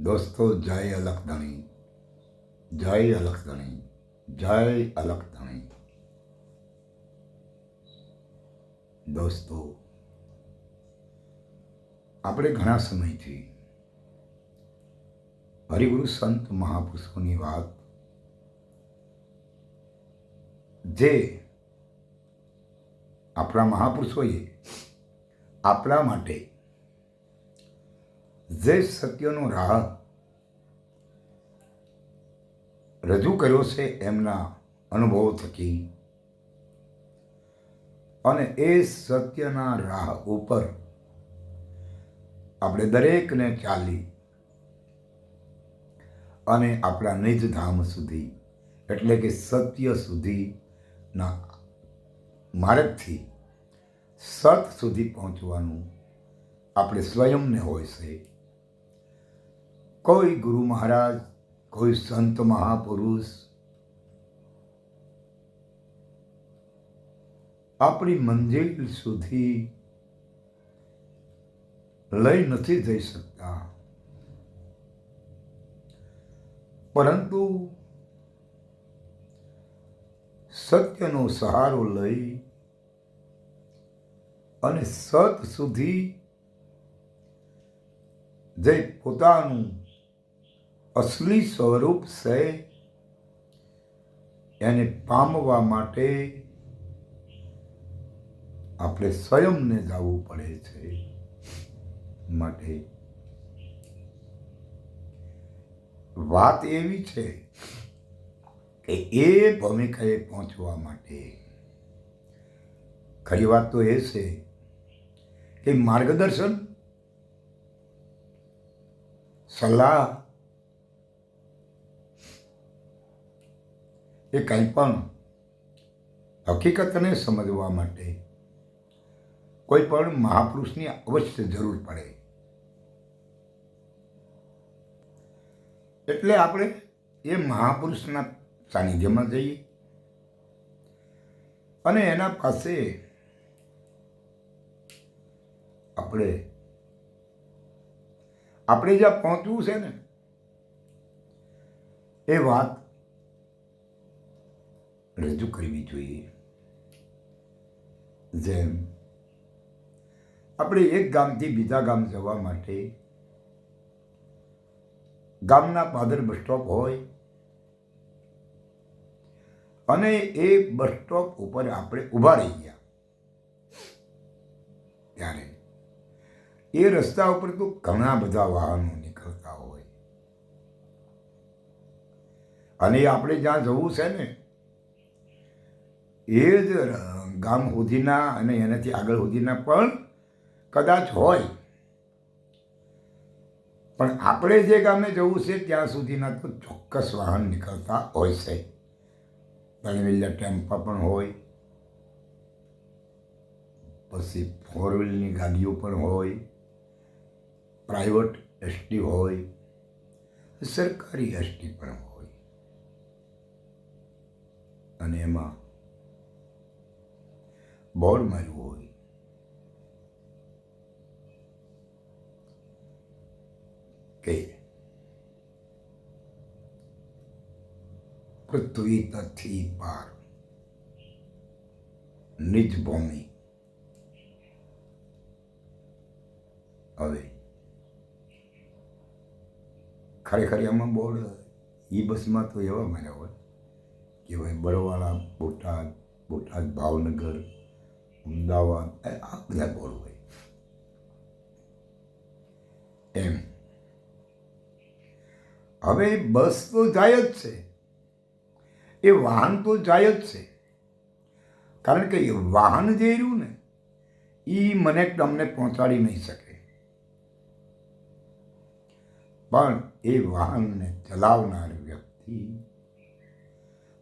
દોસ્તો જય અલખધણી જય અલખધણી જય અલખધણી દોસ્તો આપણે ઘણા સમયથી હરિગુરુ સંત મહાપુરુષોની વાત જે આપણા મહાપુરુષોએ આપણા માટે જે સત્યનો રાહ રજૂ કર્યો છે એમના અનુભવ થકી. અને એ સત્યના રાહ ઉપર આપણે દરેકને ચાલી અને આપણા નિજ ધામ સુધી, એટલે કે સત્ય સુધીના માર્ગથી સત સુધી પહોંચવાનું આપણે સ્વયંને હોય છે. કોઈ ગુરુ મહારાજ, કોઈ સંત મહાપુરુષ આપણી મંજિલ સુધી લઈ નથી જઈ શકતા. પરંતુ સત્યનો સહારો લઈ અને સત સુધી જે પોતાનું અસલી સ્વરૂપ છે, એને પામવા માટે આપણે સ્વયંને જવું પડે છે માટે. વાત એવી છે કે એ ભૂમિકાએ પહોંચવા માટે. ખરી વાત તો એ છે કે માર્ગદર્શન, સલાહ એ કંઈ પણ હકીકતને સમજવા માટે કોઈ પણ મહાપુરુષની અવશ્ય જરૂર પડે. એટલે આપણે એ મહાપુરુષના સાનિધ્યમાં જઈએ અને એના પાસે આપણે આપણે જ્યાં પહોંચવું છે ને, એ વાત રજૂ કરવી જોઈએ. જેમ આપણે એક ગામથી બીજા ગામ જવા માટે ગામના પાદર બસ સ્ટોપ હોય અને એ બસ સ્ટોપ ઉપર આપણે ઊભા રહી ગયા. ત્યારે એ રસ્તા ઉપર તો ઘણા બધા વાહનો નીકળતા હોય. અને આપણે જ્યાં જવું છે ને એ જ ગામ સુધીના અને એનાથી આગળ સુધીના પણ કદાચ હોય. પણ આપણે જે ગામે જવું છે, ત્યાં સુધીના તો ચોક્કસ વાહન નીકળતા હોય છે. પલવેલા ટેમ્પા પણ હોય, પછી ફોર વ્હીલની ગાડીઓ પણ હોય, પ્રાઇવેટ એસટી હોય, સરકારી એસટી પણ હોય. અને એમાં બોર્ડ માર્યું હોય. કે પૃથ્વી તથી પાર નિજ ભૂમિ. હવે ખરેખર એમાં બોર્ડ ઈ બસમાં તો એવા માર્યા હોય કે ભાઈ બરવાળા બોટાદ બોટાદ ભાવનગર અમદાવાદ આ બધા બોર્ડ હોય એમ હવે બસ તો જાય જ છે એ વાહન તો જાય જ છે કારણ કે એ વાહન જે રહ્યું ને એ મને તમને પહોંચાડી નહીં શકે પણ એ વાહનને ચલાવનાર વ્યક્તિ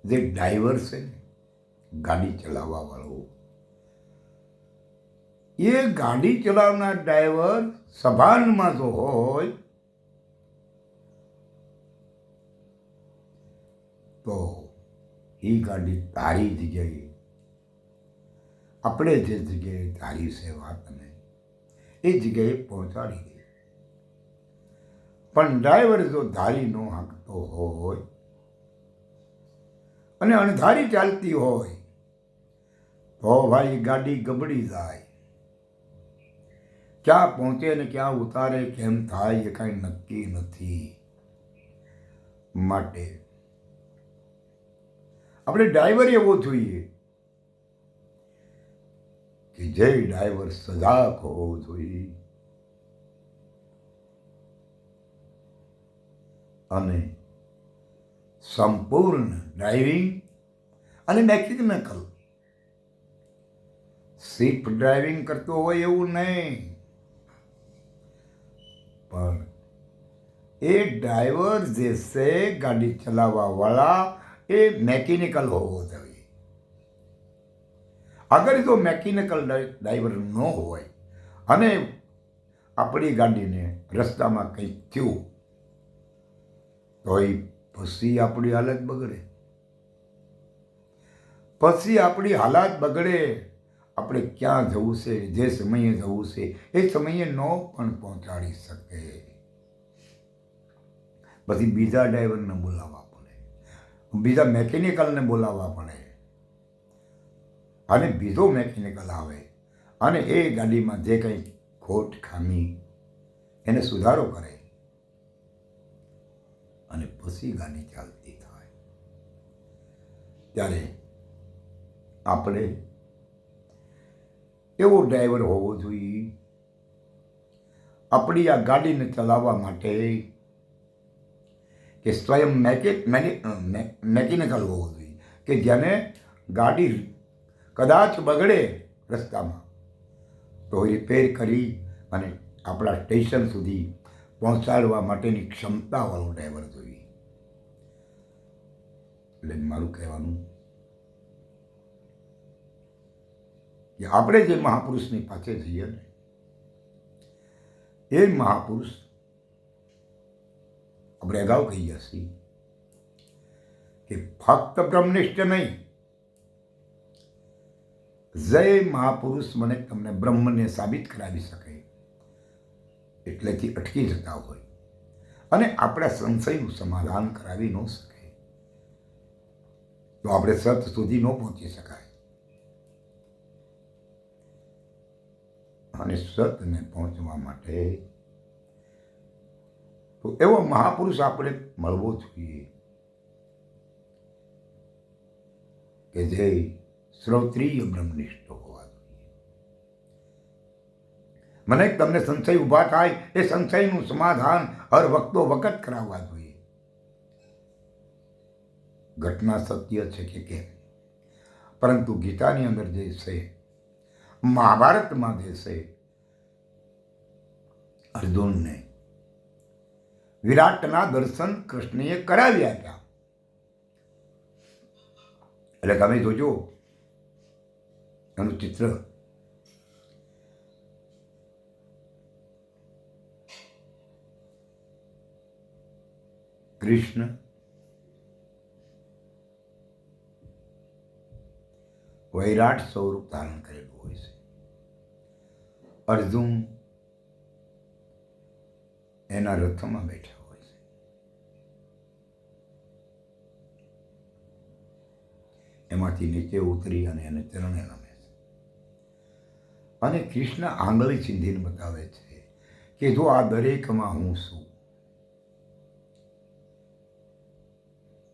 જે ડ્રાઈવર છે ગાડી ચલાવવા વાળો એ ગાડી ચલાવનાર ડ્રાઈવર સભાનમાં જો હોય, તો એ ગાડી તારી જગ્યાએ. આપણે જે જગ્યાએ ધારી છે વાતને એ જગ્યાએ પહોંચાડી દે પણ ડ્રાઈવર જો ધારી ન હાંકતો હોય અને અણધારી ચાલતી હોય, તો ભાઈ ગાડી ગબડી જાય. ક્યાં પહોંચે ને ક્યાં ઉતારે, કેમ થાય એ કાંઈ નક્કી નથી. માટે આપણે ડ્રાઈવર એવો જોઈએ કે જે ડ્રાઈવર સજાગ હોવો જોઈએ. અને સંપૂર્ણ ડ્રાઇવિંગ અને મેકેનિકલ સીપ ડ્રાઇવિંગ કરતો હોય એવું નહીં. પણ એ ડ્રાઈવર જે છે ગાડી ચલાવવાવાળા, એ મેકેનિકલ હોવો જોઈએ. અગર જો મેકેનિકલ ડ્રાઈવર ન હોય અને આપણી ગાડીને રસ્તામાં કંઈક થયું તો એ પછી આપણી હાલત બગડે. પછી આપણી હાલત બગડે આપણે ક્યાં જવું છે, જે સમયે જવું છે, એ સમયે ન પણ પહોંચાડી શકે. પછી બીજા ડ્રાઈવરને બોલાવવા પડે. બીજા મેકેનિકલને બોલાવવા પડે. અને બીજો મેકેનિકલ આવે અને એ ગાડીમાં જે કંઈ ખોટ ખામી એને સુધારો કરે. અને પછી ગાડી ચાલતી થાય. ત્યારે આપણે એવો ડ્રાઈવર હોવો જોઈએ. આપણી આ ગાડીને ચલાવવા માટે કે સ્વયં મેકેનિકલ હોવો જોઈએ. કે જેને ગાડી કદાચ બગડે રસ્તામાં, તો રિપેર કરી અને આપણા સ્ટેશન સુધી પહોંચાડવા માટેની ક્ષમતાવાળો ડ્રાઈવર જોઈએ. એટલે મારું કહેવાનું કે આપણે જે મહાપુરુષની પાસે જઈએ એ મહાપુરુષ આપણે અગાઉ કહીએ છીએ કે ફક્ત બ્રહ્મનિષ્ઠ નહીં. જય મહાપુરુષ મને તમને બ્રહ્મને સાબિત કરાવી શકે એટલેથી અટકી જતા હોય અને આપણા સંશયનું સમાધાન કરાવી ન શકે. તો આપણે સત સુધી ન પહોંચી શકાય. અને સતને પહોંચવા માટે. તો એવો મહાપુરુષ આપણે મળવો જોઈએ કે જે શ્રોત્રિય બ્રહ્મનિષ્ઠ હોવા જોઈએ. મને તમને સંશય ઊભા થાય, એ સંશયનું સમાધાન હર વખતો વખત કરાવવા જોઈએ. ઘટના સત્ય છે કે કેમ? પરંતુ ગીતાની અંદર જે છે મહાભારતમાં છે અર્જુનને વિરાટના દર્શન કૃષ્ણએ કરાવી આપ્યા એટલે તમે જોજો, એનું ચિત્ર. કૃષ્ણ વૈરાટ સ્વરૂપ ધારણ કરેલું હોય છે. અર્જુન એના રથમાં બેઠા હોય છે. એમાંથી નીચે ઉતરી અને એને ચરણે રમે છે. અને કૃષ્ણ આંગળી ચીંધીને બતાવે છે કે જો આ દરેકમાં હું છું,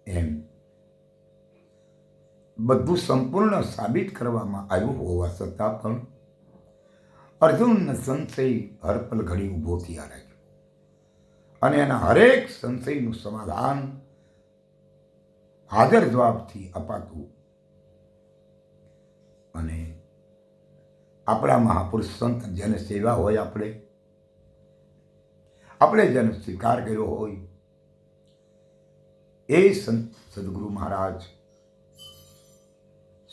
એમ બધું સંપૂર્ણ સાબિત કરવામાં આવ્યું હોવા છતાં પણ અર્જુનને સંશય હરપલ ઘડી ઊભો થયા રાખ્યો. અને એના હરેક સંશયનું સમાધાન હાજર જવાબથી અપાતું. અને આપણા મહાપુરુષ સંત જેને સેવા હોય આપણે આપણે જેનો સ્વીકાર કર્યો હોય, એ સંત સદગુરુ મહારાજ,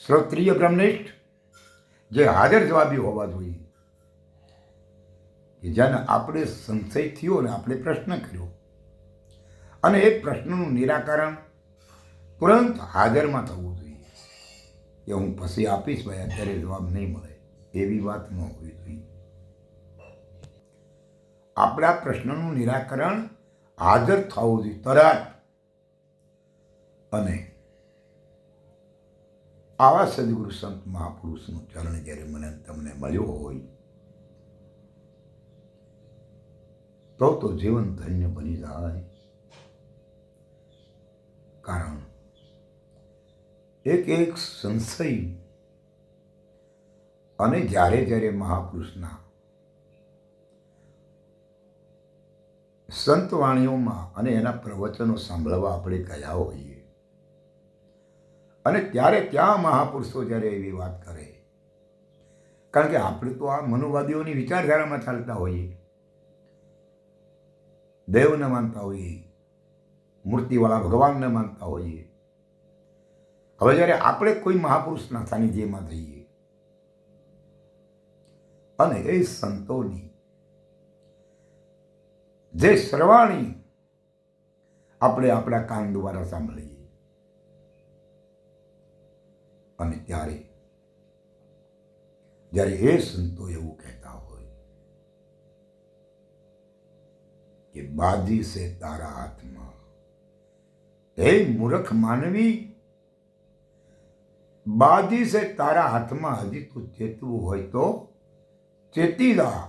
શ્રોત્રિય બ્રહ્મનિષ્ઠ, જે હાજર જવાબી હોવા જોઈએ. કે જેને આપણે સંશય થયો ને આપણે પ્રશ્ન કર્યો. અને એ પ્રશ્નનું નિરાકરણ તુરંત હાજરમાં થવું જોઈએ. કે હું પછી આપીશ ભાઈ, અત્યારે જવાબ નહીં મળે. એવી વાત ન હોવી જોઈએ. આપણા પ્રશ્નનું નિરાકરણ હાજર થવું જોઈએ તરત અને આવા સદગુરુ સંત મહાપુરુષનું ચરણ જ્યારે મને તમને મળ્યો હોય તો તો જીવન ધન્ય બની જાય. કારણ એક એક સંશય અને જ્યારે જ્યારે મહાપુરુષના સંત વાણીઓમાં અને એના પ્રવચનો સાંભળવા આપણે ગયા હોઈએ અને ત્યારે ત્યાં મહાપુરુષો જ્યારે એવી વાત કરે, કારણ કે આપણે તો આ મનુવાદીઓની વિચારધારામાં ચાલતા હોઈએ. દેવને માનતા હોઈએ, મૂર્તિવાળા ભગવાનને માનતા હોઈએ. હવે જ્યારે આપણે કોઈ મહાપુરુષના સાનિધ્યમાં જઈએ અને એ સંતોની, જે શ્રવાણી આપણે આપણા કાન દ્વારા સાંભળીએ, અને ત્યારે, જ્યારે એ સંતો એવું કહેતા કે બાજી છે તારા હાથમાં. હે મૂર્ખ માનવી, બાજી છે તારા હાથમાં હજી તું ચેતવું હોય તો ચેતી જા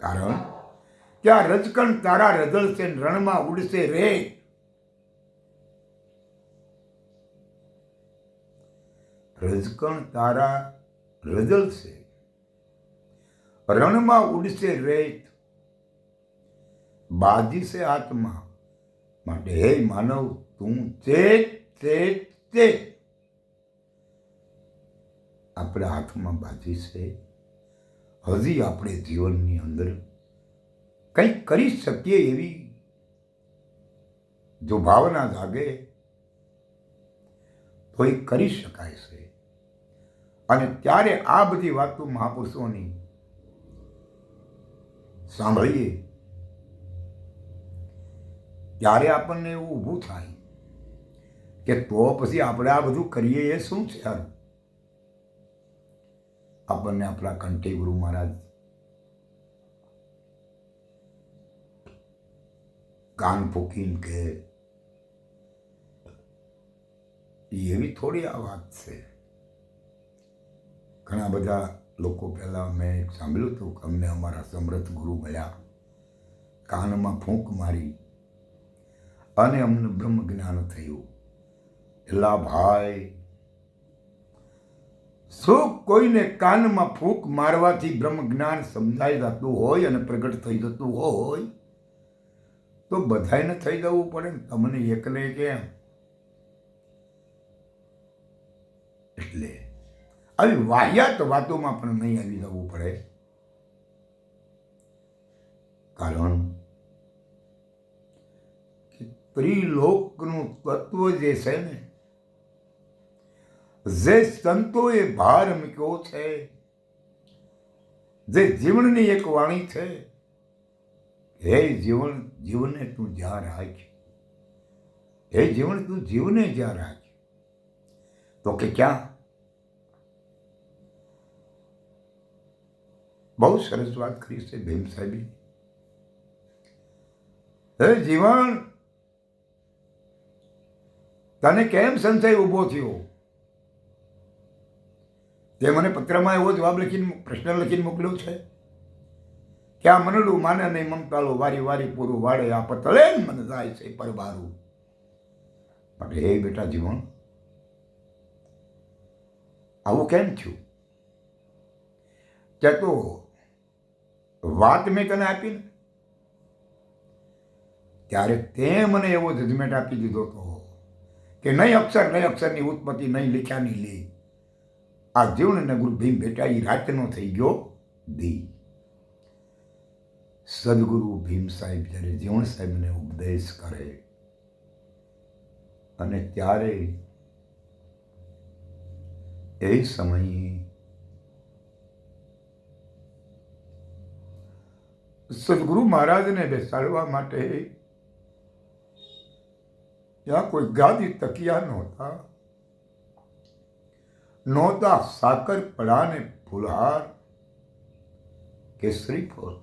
કારણ કે આ રજકણ તારા ને રણમાં ઉડશે રે. રજકણ તારા રજળશે રણમાં ઉડશે રેત બાજી છે આત્મા. માટે હે માનવ, તું તે તે તે આપણા હાથમાં બાજી છે. હજી આપણે જીવનની અંદર કંઈક કરી શકીએ એવી જો ભાવના જાગે તો એ કરી શકાય છે. અને ત્યારે આ બધી વાતો મહાપુરુષોની સાંભળીએ ત્યારે આપણને એવું ઊભું થાય કે તો પછી આપણે આ બધું કરીએ એ શું છે સારું આપણને આપણા કંઠી ગુરુ મહારાજ કાન ફૂકીને કે એવી થોડી આ વાત છે. ઘણા બધા લોકો પહેલાં મેં સાંભળ્યું હતું કે અમને અમારા સમૃદ્ધ ગુરુ મળ્યા. કાનમાં ફૂંક મારી અને અમને બ્રહ્મ જ્ઞાન થયું. એલા ભાઈ, શું કોઈને કાનમાં ફૂંક મારવાથી બ્રહ્મ જ્ઞાન સમજાઈ જતું હોય અને પ્રગટ થઈ જતું હોય? તો બધાને થઈ જવું પડે ને, તમને એકને કેમ? એટલે આવી વાહિયાત વાતોમાં પણ નહીં આવી જવું પડે. કારણ ત્રિલોકનું તત્વ જે છે ને, જે સંતોએ ભાર મૂક્યો છે, જે જીવનની એક વાણી છે, હે જીવન, જીવને તું જ્યાં રાખ. હે જીવન, તું જીવને જ્યાં રાખ. તો કે ક્યાં? બહુ સરસ વાત કરી છે ભીમ સાહેબી. હે જીવન તને કેમ સંશય ઊભો થયો? તે મને પત્રમાં એવો જવાબ લખીને પ્રશ્ન લખીને મોકલ્યો છે કે આ મનડું માને નહીં, મમતાલું વારી વારી પૂરું વાળે, આ પતળે મને જાય છે પરબારું. પણ હે બેટા જીવન, આવું કેમ થયું? તે તો વાત મેં તને આપી ને ત્યારે તે મને એવો જજમેન્ટ આપી દીધો હતો કે નહીં અક્ષર, નહીં અક્ષરની ઉત્પત્તિ, નહીં લીખ્યાની લે. આ જીવનને ગુરુ ભીમ ભેટા એ રાતનો થઈ ગયો દી. સદગુરુ ભીમ સાહેબ જ્યારે જીવણ સાહેબને ઉપદેશ કરે, અને ત્યારે એ સમયે સદગુરુ મહારાજને બેસાડવા માટે ત્યાં કોઈ ગાદી તકિયા નહોતા. નહોતા સાકર પડાને ફુલહાર કે શ્રીફળ.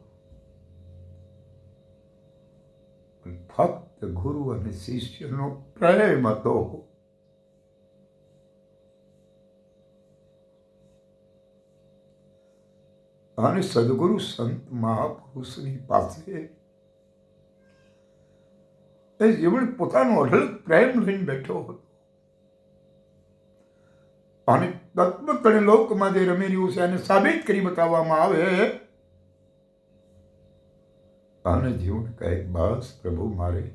ફક્ત ગુરુ અને શિષ્યનો પ્રેમ હતો. અને સદગુરુ સંત મહાપુરુષની પાસે એ જીવન પોતાનો અઢળક પ્રેમ લઈને બેઠો હતો. અને તત્વતણે લોકમાં જે રમી રહ્યું છે એને સાબિત કરી બતાવવામાં આવે. અને જીવન કહે, બસ પ્રભુ મારે,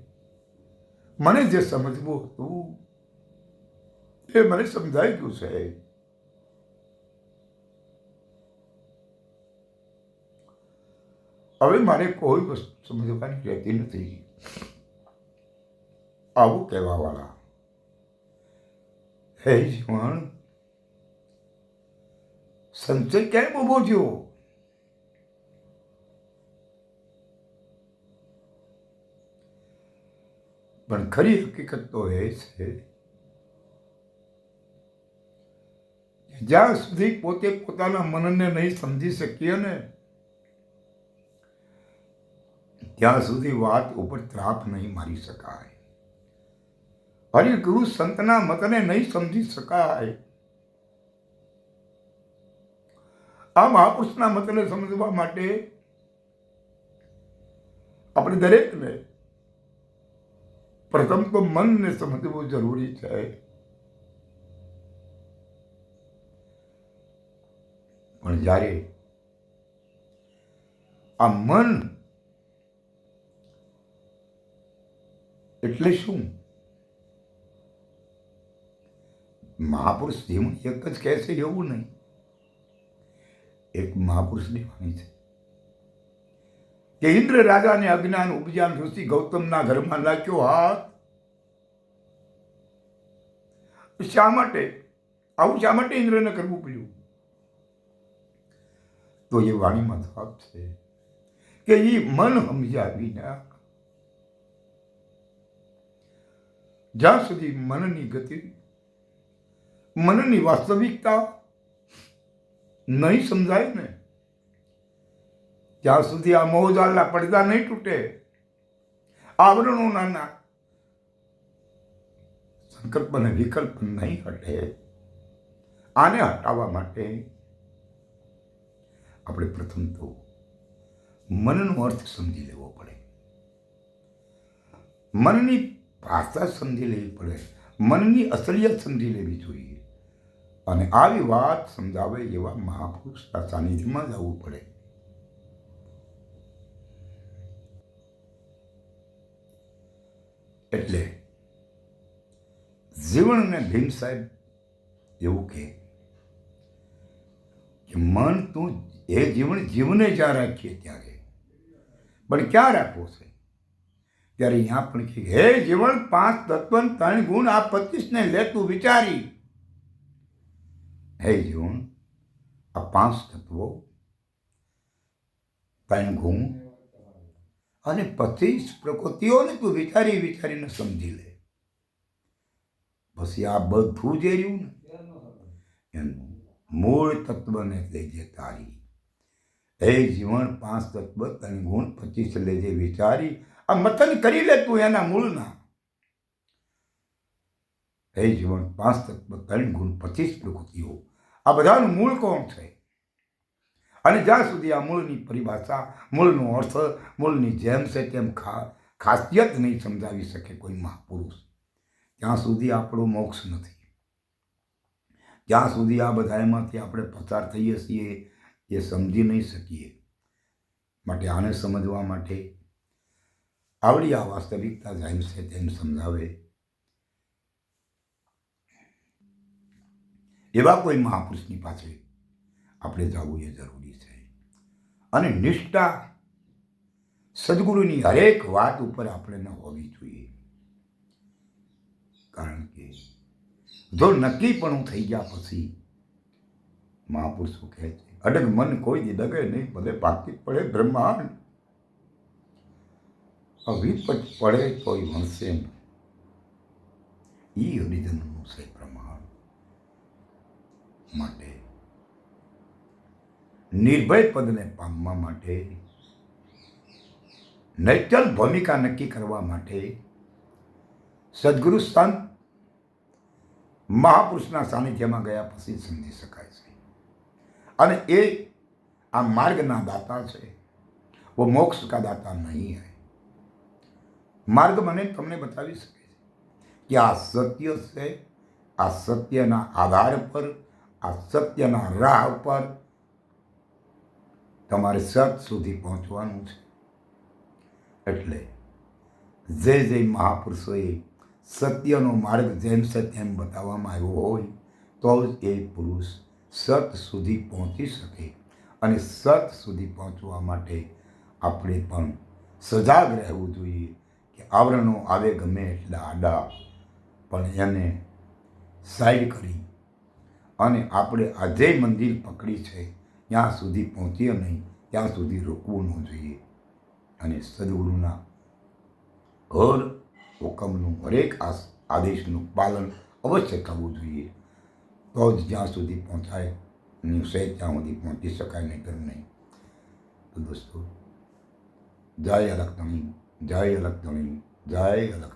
મને જે સમજવું હતું, એ મને સમજાઈ ગયું છે. હવે મારે કોઈ વસ્તુ સમજવાની રહેતી નથી. આવું કહેવાવાળા. હે જીવન સંચય કેમ ઊભો થયો? પણ ખરી હકીકત તો એ છે જ્યાં સુધી પોતે પોતાના મનને નહીં સમજી શકીએ ને, ત્યાં સુધી વાત ઉપર ત્રાપ નહીં મારી શકાય. હરિ ગુરુ સંતના મતને નહીં સમજી શકાય. આ મહાપુરુષના મતને સમજવા માટે આપણે દરેકને પ્રથમ તો મનને સમજવું જરૂરી છે. પણ જ્યારે આ મન એટલે શું? મહાપુરુષ જીવન એક જ કહે એવું નહીં. એક મહાપુરુષની વાણી છે. કે ઇન્દ્ર રાજાને અજ્ઞાન ઉપજાન ઋષિ ગૌતમના ઘરમાં નાખ્યો હાથ. શા માટે? આવું શા માટે ઇન્દ્રને કરવું પડ્યું? તો એ વાણીમાં જવાબ છે કે એ મન સમજ્યા જ્યાં સુધી મનની ગતિ મનની વાસ્તવિકતા નહીં સમજાય ને. જ્યાં સુધી આ મોહજાલના પડદા નહીં તૂટે આવરણો નાના સંકલ્પ અને વિકલ્પ નહીં હટે. આને હટાવવા માટે આપણે પ્રથમ તો મનનો અર્થ સમજી લેવો પડે. મનની ભાષા સમજી લેવી પડે. મનની અસલિયત સમજી લેવી જોઈએ. અને આવી વાત સમજાવે એવા મહાપુરુષના સાનિધ્યમાં જવું પડે. એટલે જીવનને ભીમ સાહેબ એવું કહે કે મન તું એ જીવન જીવને જ્યાં રાખીએ ત્યારે. પણ ક્યાં રાખવો છે? ત્યારે અહીંયા પણ કહે હે જીવન, પાંચ તત્વ ત્રણ ગુણ આ પચીસને લે તું વિચારી. હે જીવન આ પાંચ તત્વો ગુણ અને પચીસ પ્રકૃતિઓને તું વિચારી વિચારીને સમજી લે. પછી આ બધું જે રહ્યું ને. એનું મૂળ તત્વને લેજે તારી. હે જીવન પાંચ તત્વ, ત્રણ ગુણ, પચીસ લેજે વિચારી. આ મથન કરી લે તું એના મૂળના. હે જીવન પાંચ તત્વ ત્રણ ગુણ પચીસ પ્રકૃતિઓ. આ બધાનું મૂળ કોણ છે? અને જ્યાં સુધી આ મૂળની પરિભાષા, મૂળનો અર્થ, મૂળની જેમ છે તેમ ખા, ખાસિયત નહીં સમજાવી શકે કોઈ મહાપુરુષ. ત્યાં સુધી આપણો મોક્ષ નથી. જ્યાં સુધી આ બધા એમાંથી આપણે પસાર થઈએ છીએ, એ સમજી નહીં શકીએ. માટે આને સમજવા માટે આવડી આ વાસ્તવિકતા છે તેમ સમજાવે. એવા કોઈ મહાપુરુષની પાસે આપણે જવું એ જરૂરી છે. અને નિષ્ઠા સદગુરુની હરેક વાત ઉપર આપણે ન હોવી જોઈએ. કારણ કે જો નક્કી પણ થઈ ગયા પછી મહાપુરુષો કહે છે, અડગ મન કોઈ દી ડગે નહીં, ભલે પાકી પડે બ્રહ્માંડ. અવિપત પડે કોઈ વણશે નહીં. એ હરિજનનું છે. માટે, નિર્ભય પદને પામવા માટે નૈતલ ભૂમિકા નક્કી કરવા માટે, સદગુરુ સંત મહાપુરુષના સાનિધ્યમાં ગયા પછી સમજી શકાય છે. અને એ આ માર્ગના દાતા છે. વો મોક્ષ કા દાતા નહીં હે. માર્ગ મને તમને બતાવી શકે છે કે આ સત્ય છે, આ સત્યના આધાર પર આ સત્યના રાહ ઉપર તમારે સત સુધી પહોંચવાનું છે. એટલે જે જે મહાપુરુષોએ સત્યનો માર્ગ જેમ છે તેમ બતાવવામાં આવ્યો હોય, તો જ એ પુરુષ સત સુધી પહોંચી શકે અને સત સુધી પહોંચવા માટે આપણે પણ સજાગ રહેવું જોઈએ કે આવરણો આવે ગમે એટલા આડા, પણ એને સાઈડ કરી અને આપણે આજે મંદિર પકડી છે, ત્યાં સુધી પહોંચીએ નહીં, ત્યાં સુધી રોકવું ન જોઈએ. અને સદગુરુના હર હુકમનું હરેક આદેશનું પાલન અવશ્ય કરવું જોઈએ. તો જ જ્યાં સુધી પહોંચાય નિવસે ત્યાં સુધી પહોંચી શકાય નહીં કર નહીં. તો દોસ્તો, જય અલગ ધણી જય અલગ જય અલગ